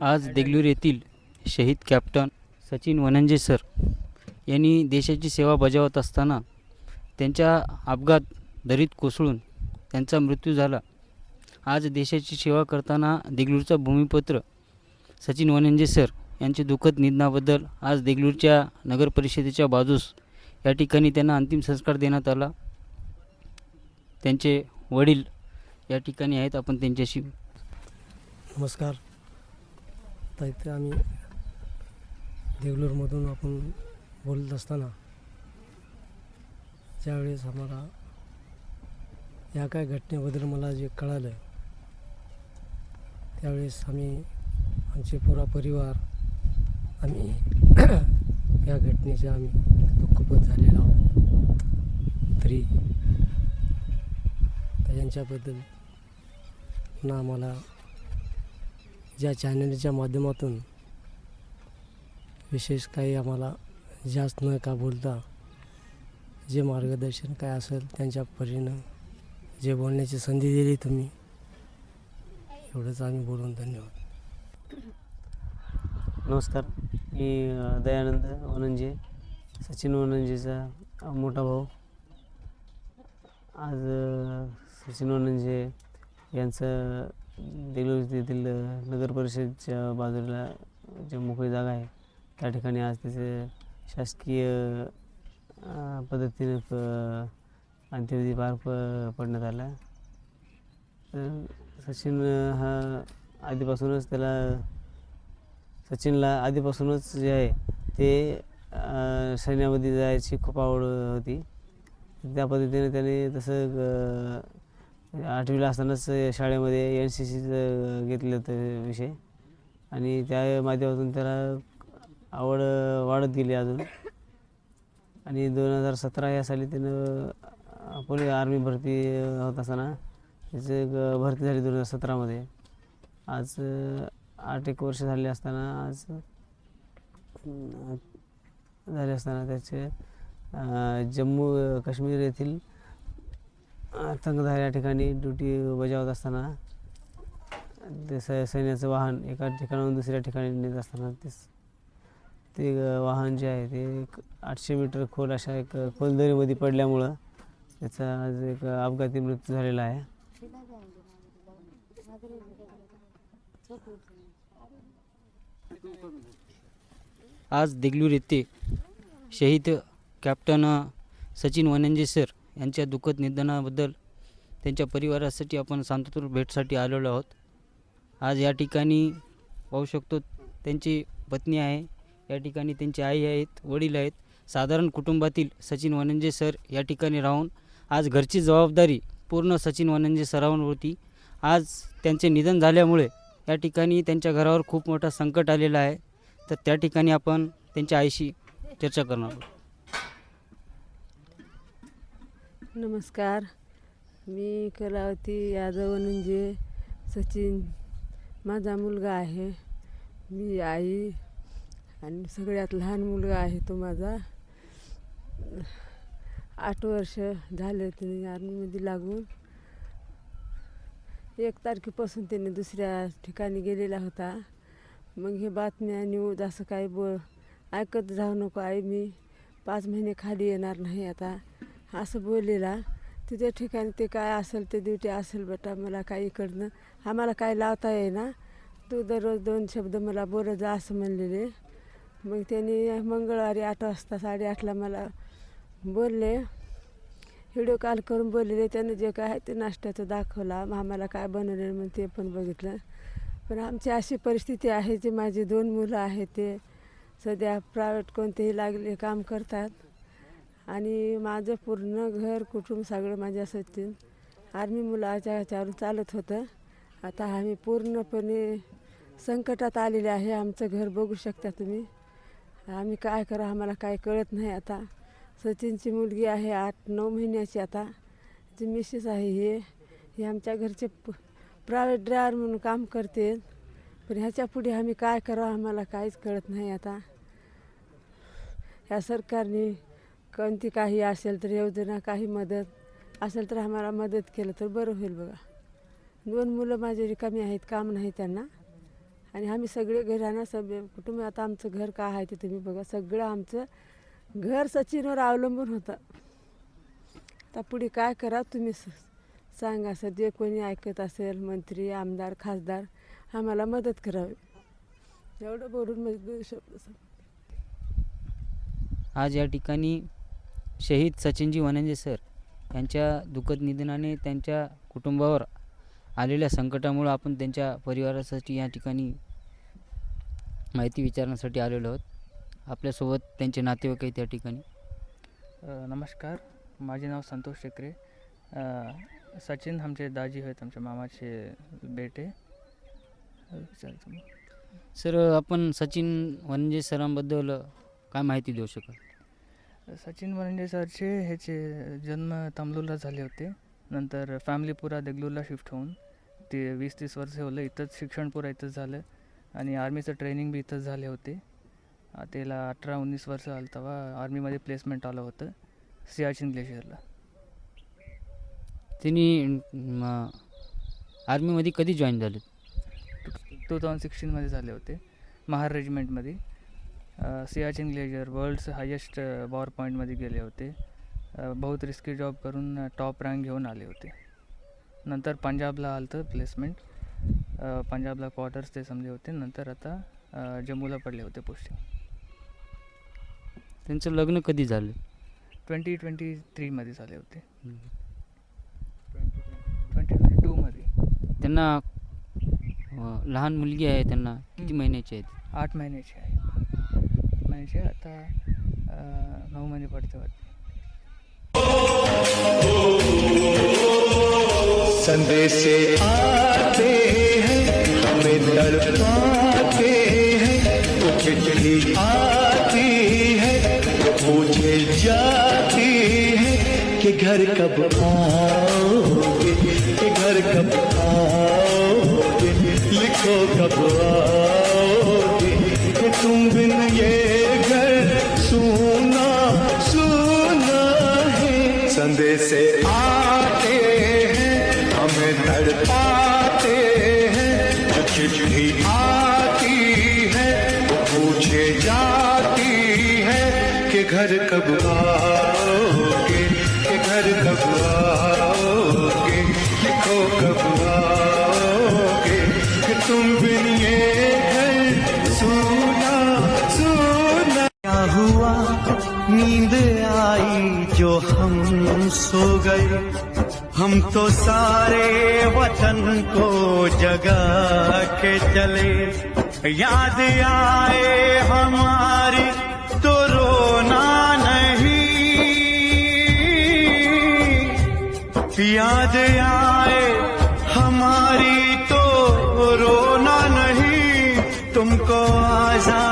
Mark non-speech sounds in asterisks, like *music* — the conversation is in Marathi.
आज देगलूर येथील शहीद कॅप्टन सचिन वनंजे सर यांनी देशाची सेवा बजावत असताना त्यांच्या अपघात दरीत कोसळून त्यांचा मृत्यू झाला. आज देशाची सेवा करताना देगलूरचा भूमिपत्र सचिन वनंजे सर यांच्या दुःखद निधनाबद्दल आज देगलूरच्या नगरपरिषदेच्या बाजूस या ठिकाणी त्यांना अंतिम संस्कार देण्यात आला. त्यांचे वडील या ठिकाणी आहेत. आपण त्यांच्याशी नमस्कार. तर इथे आम्ही देगलूरमधून आपण बोलत असताना ज्यावेळेस आम्हाला या काय घटनेबद्दल मला जे कळालं त्यावेळेस आम्ही आमचे पुरा परिवार आम्ही *clears throat* या घटनेचे आम्ही दुःखपत झालेलो आहोत. तरी त्यांच्याबद्दल पुन्हा आम्हाला ज्या चॅनलच्या माध्यमातून विशेष काही आम्हाला जास्त न का बोलता जे मार्गदर्शन काय असेल त्यांच्या परीनं जे बोलण्याची संधी दिली तुम्ही एवढंच आम्ही बोलून धन्यवाद. नमस्कार. मी दयानंद वनंजे सचिन वनंजेचा मोठा भाऊ. आज सचिन वनंजे यांचं देगलूर येथील नगर परिषदच्या बाजूला जे मोकळी जागा आहे त्या ठिकाणी आज त्याचे शासकीय पद्धतीने अंत्यविधी पार प पडण्यात आला. तर सचिन हा आधीपासूनच त्याला सचिनला आधीपासूनच जे आहे ते सैन्यामध्ये जायची खूप आवड होती. त्या पद्धतीने त्याने तसं आठवीला असतानाच शाळेमध्ये एन सी सीचं घेतलं होतं विषय. आणि त्या माध्यमातून त्याला आवड वाढत गेली अजून. आणि दोन हजार सतरा या साली त्यानं पोलीस आर्मी भरती होत असताना त्याचं भरती झाली दोन हजार सतरामध्ये. आज आठ एक वर्ष झाले असताना आज झाले असताना त्याचे जम्मू काश्मीर येथील अं, तंगधार या ठिकाणी ड्युटी बजावत असताना ते स सैन्याचं वाहन एका ठिकाणाहून दुसऱ्या ठिकाणी नेत असताना ते ते वाहन जे आहे ते एक आठशे मीटर खोल अशा एक खोलदरीमध्ये पडल्यामुळं त्याचा आज एक अपघाती मृत्यू झालेला आहे. आज देगलूर येथे शहीद कॅप्टन सचिन वनंजे सर यांच्या दुःखद निधनाबद्दल त्यांच्या परिवारासाठी आपण सांतपूर भेटसाठी आलेलो आहोत. आज या ठिकाणी पाहू शकतो त्यांची पत्नी आहे. या ठिकाणी त्यांची आई आहेत वडील आहेत. साधारण कुटुंबातील सचिन वनंजे सर या ठिकाणी राहून आज घरची जबाबदारी पूर्ण सचिन वनंजे सरावर होती आज त्यांचे निधन झाल्यामुळे या ठिकाणी त्यांच्या घरावर खूप मोठा संकट आलेला आहे. तर त्या ठिकाणी आपण त्यांच्या आईशी चर्चा करणार आहोत. नमस्कार. मी कलावती यादव म्हणजे सचिन. माझा मुलगा आहे. मी आई आणि सगळ्यात लहान मुलगा आहे तो माझा. आठ वर्ष झाले त्याने आर्मीमध्ये लागून. एक तारखेपासून त्याने दुसऱ्या ठिकाणी गेलेला होता. मग हे बातम्या न्यूज असं काही ब ऐकत जाऊ नको आई मी पाच महिने खाली येणार नाही आता. असं बोललेला. तुझ्या ठिकाणी ते काय असेल ते ड्युटी असेल बेटा मला काही इकडनं आम्हाला काय लावता येईना. तू दररोज दोन शब्द मला बोलत जा असं म्हणलेले. मग त्यांनी मंगळवारी आठ वाजता साडेआठला मला बोलले. व्हिडिओ कॉल करून बोललेले त्यानं जे काय आहे ते नाश्त्याचं दाखवला. मग आम्हाला काय बनवलं म्हणून ते पण बघितलं. पण आमची अशी परिस्थिती आहे जे माझे दोन मुलं आहेत ते सध्या प्रायव्हेट कोणतेही लागले काम करतात. आणि माझं पूर्ण घर कुटुंब सगळं माझ्या सचिन आर्मी मुलाच्या ह्याच्यावरून चालत होतं. आता आम्ही पूर्णपणे संकटात आलेले आहे. आमचं घर बघू शकता तुम्ही. आम्ही काय करा आम्हाला काय कळत नाही आता. सचिनची मुलगी आहे आठ नऊ महिन्याची आता. जी मिसेस आहे हे. हे आमच्या घरचे प प्रायव्हेट ड्रायव्हर म्हणून काम करते. पण ह्याच्या पुढे आम्ही काय करावं आम्हाला काहीच कळत नाही आता. ह्या सरकारने कोणती काही असेल तर योजना काही मदत. असेल तर आम्हाला मदत केलं तर बरं होईल बघा. दोन मुलं माझे रिकामी आहेत काम नाही त्यांना. आणि आम्ही सगळे घराना सगळे कुटुंब आता आमचं घर का आहे ते तुम्ही बघा. सगळं आमचं घर सचिनवर अवलंबून होतं. आता पुढे काय करा तुम्ही स- सांगा सर जे कोणी ऐकत असेल मंत्री आमदार खासदार आम्हाला मदत करावी. एवढं बोलून मी शब्द आज या ठिकाणी शहीद सचिनजी वनंजे सर यांच्या दुःखद निधनाने त्यांच्या कुटुंबावर आलेल्या संकटामुळं आपण त्यांच्या परिवारासाठी या ठिकाणी माहिती विचारण्यासाठी आलेलो आहोत. आपल्यासोबत त्यांचे नातेवाईक आहेत या ठिकाणी. नमस्कार. माझे नाव संतोष शेकरे. सचिन आमचे दाजी आहेत आमच्या मामाचे बेटे. सर आपण सचिन वनंजे सरांबद्दल काय माहिती देऊ शकाल? सचिन वरंडे सरचे ह्याचे जन्म तांबलूरला झाले होते. नंतर फॅमिली पुरा देगलूरला शिफ्ट होऊन ते वीस तीस वर्ष होलं इथंच शिक्षण पुरा इथंच झालं. आणि आर्मीचं ट्रेनिंग बी इथंच झाले होते. त्याला अठरा उन्नीस वर्ष आलं तेव्हा आर्मीमध्ये प्लेसमेंट आलं होतं सियाचिन ग्लेशियरला. त्यांनी म, आर्मीमध्ये कधी जॉईन झाले? टू थाउजंड सिक्स्टीनमध्ये झाले होते Mahar रेजिमेंटमध्ये Siachen glacier world's highest war पॉईंटमध्ये गेले होते. बहुत रिस्की जॉब करून टॉप रँक घेऊन आले होते. नंतर पंजाबला आलं तर प्लेसमेंट पंजाबला क्वार्टर्स ते समजे होते. नंतर आता जम्मूला पडले होते पोस्टिंग त्यांचं लग्न कधी झालं? ट्वेंटी ट्वेंटी थ्रीमध्ये झाले होते. ट्वेंटी ट्वेंटी टूमध्ये. त्यांना अ, लहान मुलगी आहे त्यांना किती महिन्याची आहेत आठ महिन्याचे आहे. आठ महिन्याचे आता अ, नऊ महिने पडते वाटते. संदेश आते हैं हमें तड़पाते हैं है वो पूछे जाती है कि घर कब आओगे, कि घर कब आओगे, लिखो कब आओगे, कि तुम बिन ये घर सुना सुना है। संदेश आते हैं, हमें तड़पाते हैं घर कब आओगे? ये घर कब आओगे? लिखो कब आओगे? कि तुम बिन ये घर? सोना सोना। क्या हुआ? नींद आई जो हम सो गए। हम तो सारे वतन को जगा के चले। याद आए हमारी याद आए हमारी तो रोना नहीं तुमको आजा